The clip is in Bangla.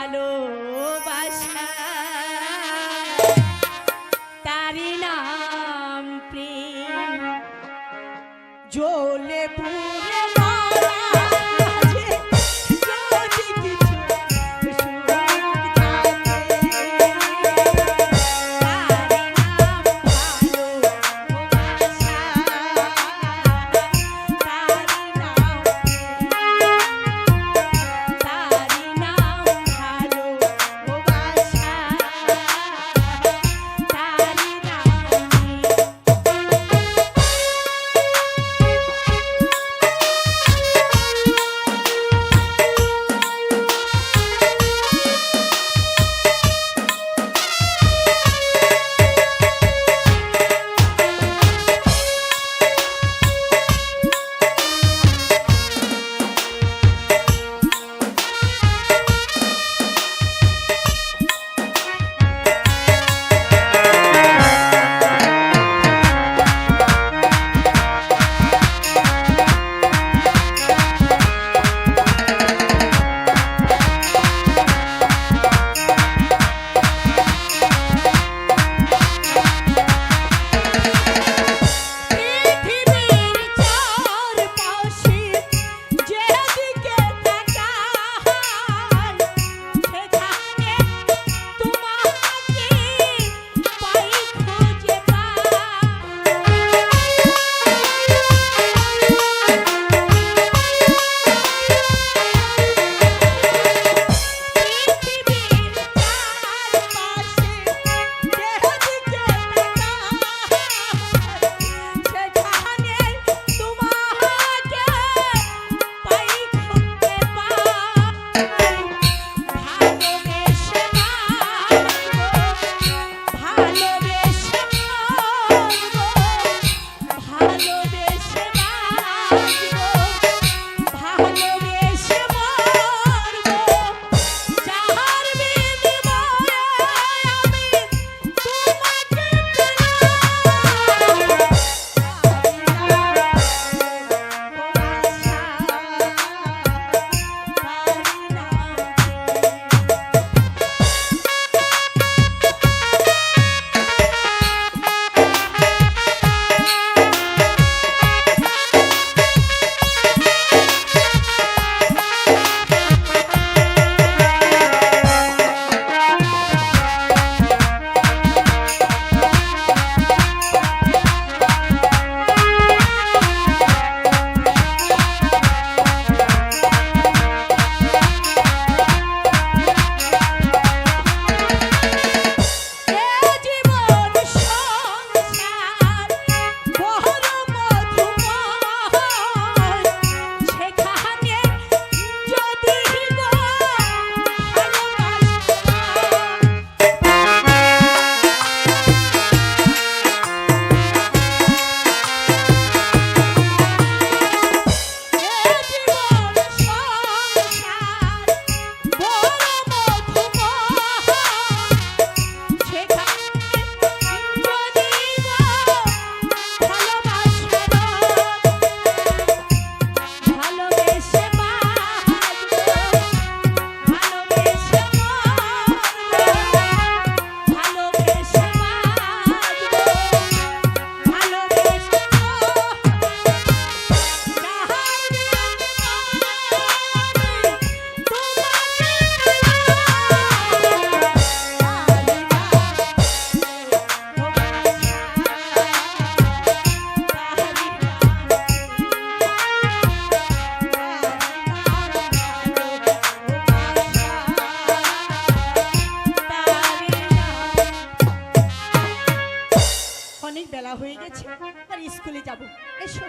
ভালোবাসা তারি নাম প্রেম। জোলে পুরে অনেক বেলা হয়ে গেছে আর স্কুলে যাব। এসো।